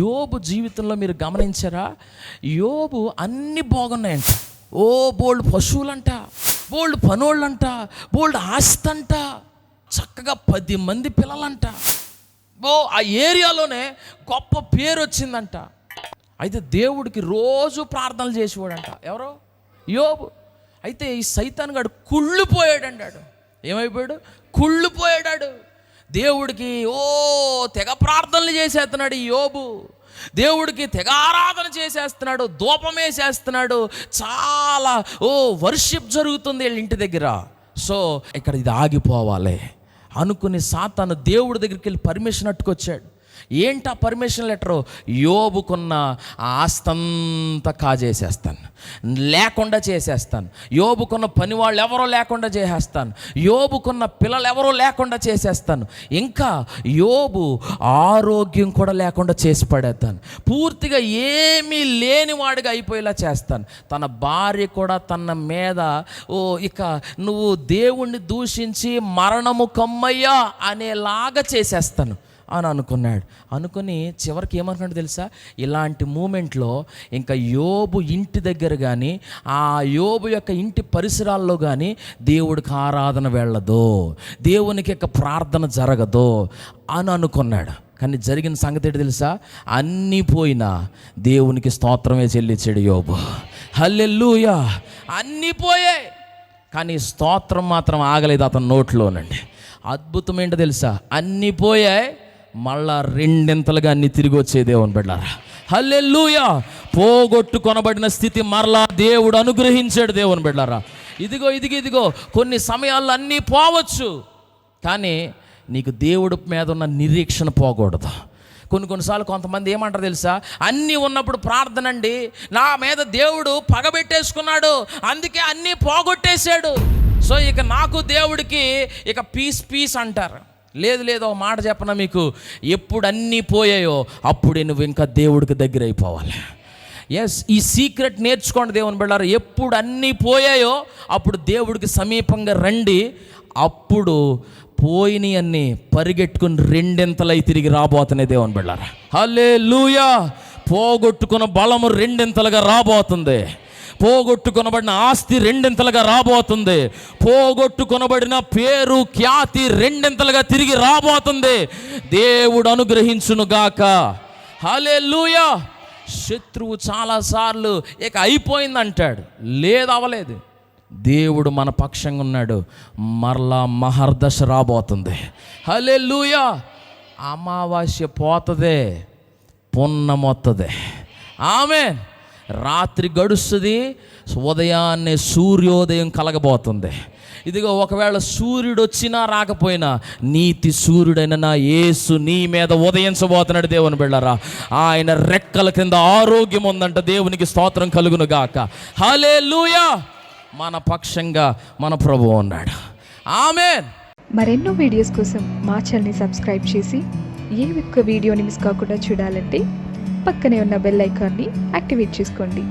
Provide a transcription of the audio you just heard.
యోబు జీవితంలో మీరు గమనించారా? యోబు అన్నీ బాగున్నాయంట. ఓ బోల్డ్ పశువులంట బోల్డ్ పనోళ్ళంట బోల్డ్ ఆస్తంట చక్కగా పది మంది పిల్లలంట. ఓ ఆ ఏరియాలోనే గొప్ప పేరు వచ్చిందంట అయితే దేవుడికి రోజు ప్రార్థనలు చేసేవాడంట. ఎవరో? యోబు. అయితే ఈ సైతాన్ గాడు అన్నాడు ఏమైపోయాడు? కుళ్ళిపోయాడాడు. దేవుడికి ఓ తెగ ప్రార్థనలు చేసేస్తున్నాడు ఈ యోబు. దేవుడికి తెగ ఆరాధన చేసేస్తున్నాడు ధూపమేసేస్తున్నాడు చాలా ఓ వర్షిప్ జరుగుతుంది వీళ్ళ ఇంటి దగ్గర. సో ఇక్కడ ఇది ఆగిపోవాలి. అనుకుని సాతాను దేవుడి దగ్గరికి వెళ్ళి పర్మిషన్ అట్టుకొచ్చాడు. ఏంటా పర్మిషన్ లెటరు? యోబుకున్న ఆస్తంతా కాజేసేస్తాను. లేకుండా చేసేస్తాను. యోబుకున్న పని వాళ్ళు ఎవరో లేకుండా చేసేస్తాను. యోబుకున్న పిల్లలు ఎవరో లేకుండా చేసేస్తాను. ఇంకా యోబు ఆరోగ్యం కూడా లేకుండా చేసి పడేస్తాను. పూర్తిగా ఏమీ లేనివాడిగా అయిపోయేలా చేస్తాను. తన భార్య కూడా తన మీద ఓ ఇక నువ్వు దేవుణ్ణి దూషించి మరణము కమ్మయ్యా అనేలాగా చేసేస్తాను. అని అనుకున్నాడు. అనుకుని చివరికి ఏమనుకున్నాడు తెలుసా? ఇలాంటి మూమెంట్లో ఇంకా యోబు ఇంటి దగ్గర కానీ ఆ యోబు యొక్క ఇంటి పరిసరాల్లో కానీ దేవుడికి ఆరాధన వెళ్ళదు. దేవునికి యొక్క ప్రార్థన జరగదు అని అనుకున్నాడు. కానీ జరిగిన సంగతి ఏంటి తెలుసా? అన్నీ పోయినా దేవునికి స్తోత్రమే చెల్లించాడు యోబు. హల్లెల్లుయా అన్నీ పోయాయి. కానీ స్తోత్రం మాత్రం ఆగలేదు అతని నోట్లోనండి. అద్భుతం ఏంటో తెలుసా? అన్నీ పోయాయి. మళ్ళా రెండింతలుగా అన్ని తిరిగి వచ్చే దేవుని బిడ్డారా. హల్లెల్లుయా పోగొట్టు కొనబడిన స్థితి మరలా దేవుడు అనుగ్రహించాడు దేవుని బిడ్డారా. ఇదిగో ఇదిగో ఇదిగో కొన్ని సమయాల్లో అన్నీ పోవచ్చు. కానీ నీకు దేవుడి మీద ఉన్న నిరీక్షణ పోకూడదు. కొన్ని కొన్నిసార్లు కొంతమంది ఏమంటారు తెలుసా? అన్నీ ఉన్నప్పుడు ప్రార్థన అండి నా మీద దేవుడు పగబెట్టేసుకున్నాడు అందుకే అన్నీ పోగొట్టేశాడు. సో ఇక నాకు దేవుడికి ఇక పీస్ పీస్ అంటారు. లేదు లేదు ఒక మాట చెప్పనా మీకు? ఎప్పుడు అన్నీ పోయాయో అప్పుడే నువ్వు ఇంకా దేవుడికి దగ్గర అయిపోవాలి. ఎస్ ఈ సీక్రెట్ నేర్చుకోండి దేవుని బిళ్ళారు. ఎప్పుడు అన్నీ పోయాయో అప్పుడు దేవుడికి సమీపంగా రండి. అప్పుడు పోయిని అన్నీ పరిగెట్టుకుని రెండింతలై తిరిగి రాబోతున్నాయి దేవుని బిళ్ళారా. హలే లూయా పోగొట్టుకున్న బలము రెండింతలుగా రాబోతుంది. పోగొట్టుకొనబడిన ఆస్తి రెండింతలుగా రాబోతుంది. పోగొట్టుకొనబడిన పేరు ఖ్యాతి రెండింతలుగా తిరిగి రాబోతుంది. దేవుడు అనుగ్రహించును గాక. హలే శత్రువు చాలాసార్లు ఇక అయిపోయిందంటాడు. లేదు అవలేదు. దేవుడు మన పక్షంగా ఉన్నాడు. మరలా మహర్దశ రాబోతుంది. హలే అమావాస్య పోతుంది. పున్నమొత్తదే. ఆమె రాత్రి గడుస్తుంది ఉదయాన్నే సూర్యోదయం కలగబోతుంది. ఇదిగో ఒకవేళ సూర్యుడు వచ్చినా రాకపోయినా నీతి సూర్యుడైన నా యేసు నీ మీద ఉదయించబోతున్నాడు దేవుని బిళ్ళరా. ఆయన రెక్కల కింద ఆరోగ్యం ఉందంట దేవునికి స్తోత్రం కలుగును గాక. హలే లూయా మన పక్షంగా మన ప్రభు ఉన్నాడు. ఆమె మరెన్నో వీడియోస్ కోసం మా ఛానల్ని సబ్స్క్రైబ్ చేసి ఏ ఒక్క వీడియోని మిస్ కాకుండా చూడాలంటే పక్కనే ఉన్న బెల్ ఐకాన్ని యాక్టివేట్ చేసుకోండి.